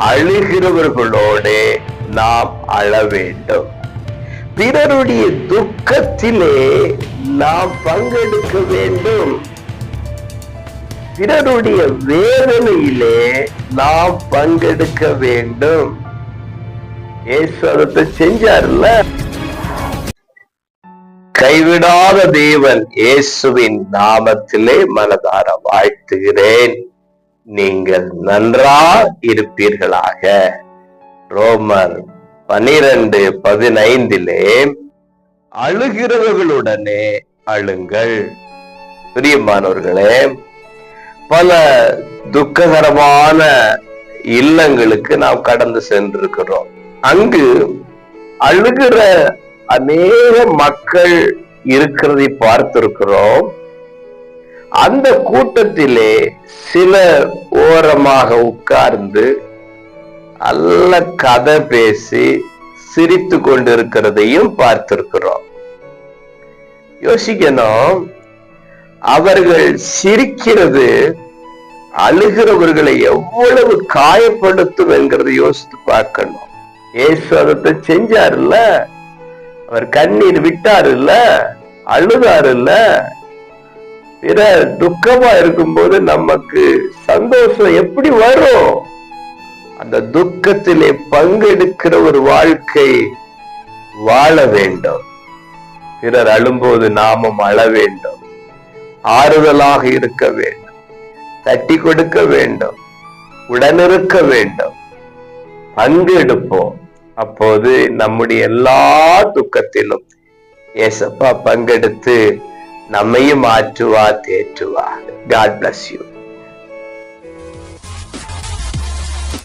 அழுகிறவர்களோடு நாம் அழ வேண்டும். பிறருடைய துக்கத்திலே நாம் பங்கெடுக்க வேண்டும். பிறருடைய வேதனையிலே நாம் பங்கெடுக்க வேண்டும். ஏசுவரத்தை செஞ்சார்ல? கைவிடாத தேவன் இயேசுவின் நாமத்திலே மனதார வாழ்த்துகிறேன். நீங்கள் நன்றா இருப்பீர்களாக. ரோமர் பனிரெண்டு பதினைந்திலே அழுகிறவர்களுடனே அழுங்கள். பிரியமானவர்களே பல துக்ககரமான இல்லங்களுக்கு நாம் கடந்து சென்றிருக்கிறோம். அங்கு அழுகிற அநேக மக்கள் இருக்கிறதை பார்த்திருக்கிறோம். அந்த கூட்டத்திலே சிலர் ஓரமாக உட்கார்ந்து நல்ல கதை பேசி சிரித்து கொண்டிருக்கிறதையும் பார்த்திருக்கிறோம். யோசிக்கணும் அவர்கள் சிரிக்கிறது அழுகிறவர்களை எவ்வளவு காயப்படுத்தும் என்கிறத யோசித்து பார்க்கணும். ஏசு அதை செஞ்சாருல்ல? அவர் கண்ணீர் விட்டாருல்ல? அழுதாருல்ல? பிற துக்கமா இருக்கும்போது நமக்கு சந்தோஷம் எப்படி வரும்? அந்த துக்கத்திலே பங்கெடுக்கிற ஒரு வாழ்க்கை வாழ வேண்டும். பிறர் அழும்போது நாமும் அழ வேண்டும். ஆறுதலாக இருக்க வேண்டும். தட்டி கொடுக்க வேண்டும். உடனிருக்க வேண்டும். பங்கெடுப்போம். அப்போது நம்முடைய எல்லா துக்கத்திலும் ஏசப்பா பங்கெடுத்து നമ്മയും മാറ്റുവാ തേറ്റുവാ ഗാഡ് ബ്ലസ് യു